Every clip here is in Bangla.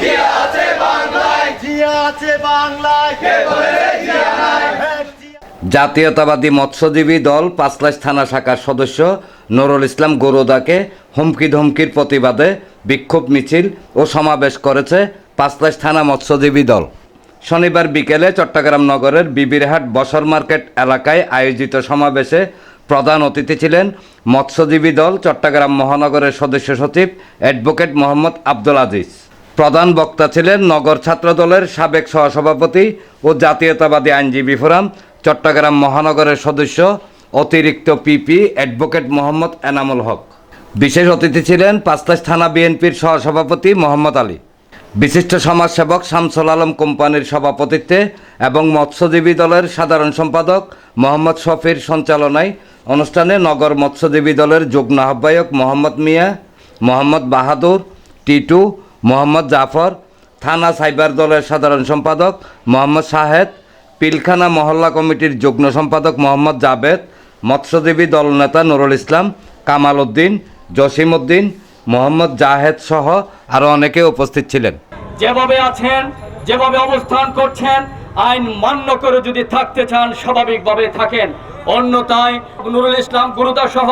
জিয়া আছে বাংলায়। জিয়া আছে বাংলায়। কে বলে জিয়া নাই? জাতীয়তাবাদী মৎস্যজীবী দল পাঁচলাশ থানা শাখার সদস্য নুরুল ইসলাম গরুদাকে হুমকি ধমকির প্রতিবাদে বিক্ষোভ মিছিল ও সমাবেশ করেছে পাঁচলাশ থানা মৎস্যজীবী দল। শনিবার বিকেলে চট্টগ্রাম নগরের বিবিরহাট বসর মার্কেট এলাকায় আয়োজিত সমাবেশে প্রধান অতিথি ছিলেন মৎস্যজীবী দল চট্টগ্রাম মহানগরের সদস্য সচিব অ্যাডভোকেট মোহাম্মদ আব্দুল আজিজ। প্রধান বক্তা ছিলেন নগর ছাত্র দলের সাবেক সহসভাপতি ও জাতীয়তাবাদী আইনজীবী ফোরাম, চট্টগ্রাম মহানগরের সদস্য, অতিরিক্ত পিপি অ্যাডভোকেট মোহাম্মদ এনামুল হক। বিশেষ অতিথি ছিলেন পাঁচতাশ থানা বিএনপির সহসভাপতি মোহাম্মদ আলী। বিশিষ্ট সমাজসেবক শামসুল আলম কোম্পানির সভাপতিত্বে এবং মৎস্যজীবী দলের সাধারণ সম্পাদক মোহাম্মদ শফির সঞ্চালনায় অনুষ্ঠানে নগর মৎস্যজীবী দলের যুগ্ম আহ্বায়ক মোহাম্মদ মিয়া, মোহাম্মদ বাহাদুর টিটু মোহাম্মদ জাফর, থানা সাইবার দলের সাধারণ সম্পাদক মোহাম্মদ শাহেদ, পিলখানা মহল্লা কমিটির যুগ্ম সম্পাদক মোহাম্মদ জাবেদ, মৎস্যজীবী দলনেতা নুরুল ইসলাম, কামাল উদ্দিন, জসিম উদ্দিন, মোহাম্মদ জাহেদ সহ আরও অনেকে উপস্থিত ছিলেন। যেভাবে আছেন, যেভাবে অবস্থান করছেন, আইন মান্য করে যদি থাকতে চান, স্বাভাবিকভাবে থাকেন। অন্যথায় নুরুল ইসলাম গুরুদা সহ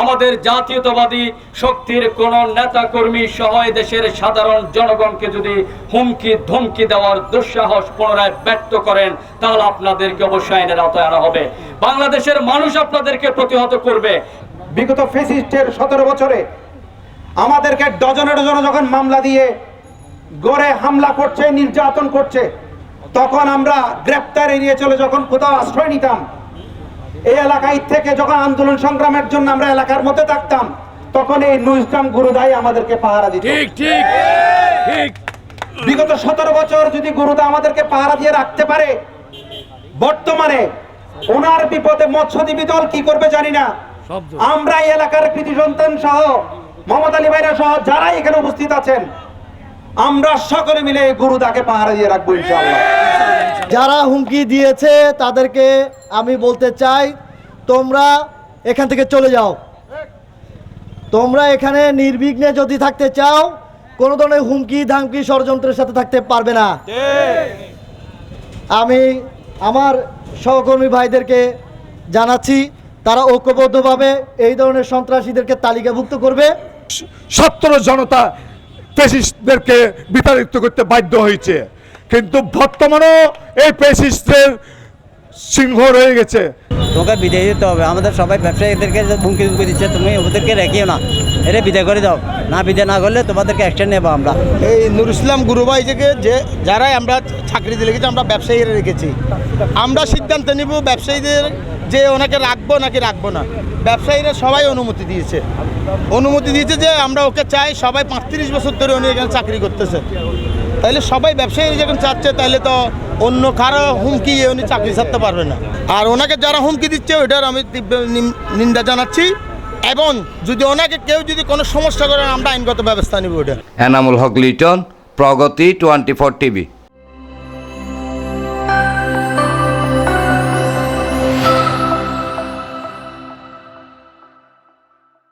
আমাদের জাতীয়তাবাদী শক্তির কোন নেতা কর্মী সহ দেশের সাধারণ জনগণকে যদি হুমকি ধমকি দেওয়ার দুঃসাহস পুনরায় ব্যক্ত করেন, তাহলে আপনাদেরকে অবশ্যই আইনের আওতায় আনা হবে। বাংলাদেশের মানুষ আপনাদেরকে প্রতিহত করবে। বিগত ফেসিস্টের সতেরো বছরে আমাদেরকে ডজনে ডজনে যখন মামলা দিয়ে গড়ে হামলা করছে, নির্যাতন করছে, তখন আমরা গ্রেপ্তার এড়িয়ে চলে যখন কোথাও আশ্রয় নিতাম এই এলাকায় থেকে যখন আন্দোলন সংগ্রামের জন্য আমরা এলাকার মধ্যে থাকতাম তখন এই নুইসলাম গুরুদাই আমাদেরকে পাহারা দিত। ঠিক ঠিক ঠিক। বিগত সতেরো বছর যদি গুরুদা আমাদেরকে পাহারা দিয়ে রাখতে পারে বর্তমানে ওনার বিপদে মৎস্যজীবী দল কি করবে জানি না। আমরা এই এলাকার কৃতি সন্তান সহ মোহাম্মদ আলী ভাইরা সহ যারা এখানে উপস্থিত আছেন আমরা সকলে মিলে গুরুদাকে পাহারা দিয়ে রাখব ইনশাআল্লাহ। যারা হুমকি দিয়েছে তাদেরকে আমি বলতে চাই, তোমরা এখান থেকে চলে যাও। তোমরা এখানে নির্বিঘ্নে যদি থাকতে চাও, কোনো ধরনের হুমকি ধামকি ষড়যন্ত্রের সাথে থাকতে পারবে না। আমি আমার সহকর্মী ভাইদেরকে জানাচ্ছি, তারা ঐক্যবদ্ধভাবে এই ধরনের সন্ত্রাসীদেরকে তালিকাভুক্ত করবে। সত্তর জনতা পেশিস্টদেরকে বিতাড়িত করতে বাধ্য হয়েছে। কিন্তু বর্তমানেও এই পেশিস্টদের সিংহ রয়ে গেছে। তোমাকে বিদায় দিতে হবে। আমাদের সবাই ব্যবসায়ীদেরকে হুমকি হুমকি দিচ্ছে তুমি ওদেরকে রেখেও না। এরে বিদায় করে দাও। না বিদায় না করলে তোমাদেরকে অ্যাকশন নেব আমরা। এই নুর ইসলাম গুরুভাই থেকে যে যারাই আমরা চাকরি দিয়ে রেখেছি আমরা ব্যবসায়ীরা রেখেছি। আমরা সিদ্ধান্ত নিব ব্যবসায়ীদের যে ওনাকে রাখব নাকি রাখব না। ব্যবসায়ীরা সবাই অনুমতি দিয়েছে। অনুমতি দিয়েছে যে আমরা ওকে চাই সবাই পাঁচত্রিশ বছর ধরে উনি এখানে চাকরি করতেছে। তাহলে সবাই ব্যবসায়ী যখন চাচ্ছে, তাহলে তো অন্য কারও হুমকি উনি চাকরি ছাড়তে পারবে না। আর ওনাকে যারা হুমকি দিচ্ছে, ওইটার আমি নিন্দা জানাচ্ছি। এবং যদি ওনাকে কেউ যদি কোনো সমস্যা করেন আমরা আইনগত ব্যবস্থা নিব ওটা Enamul Haque Liton, Pragati, twenty four TV.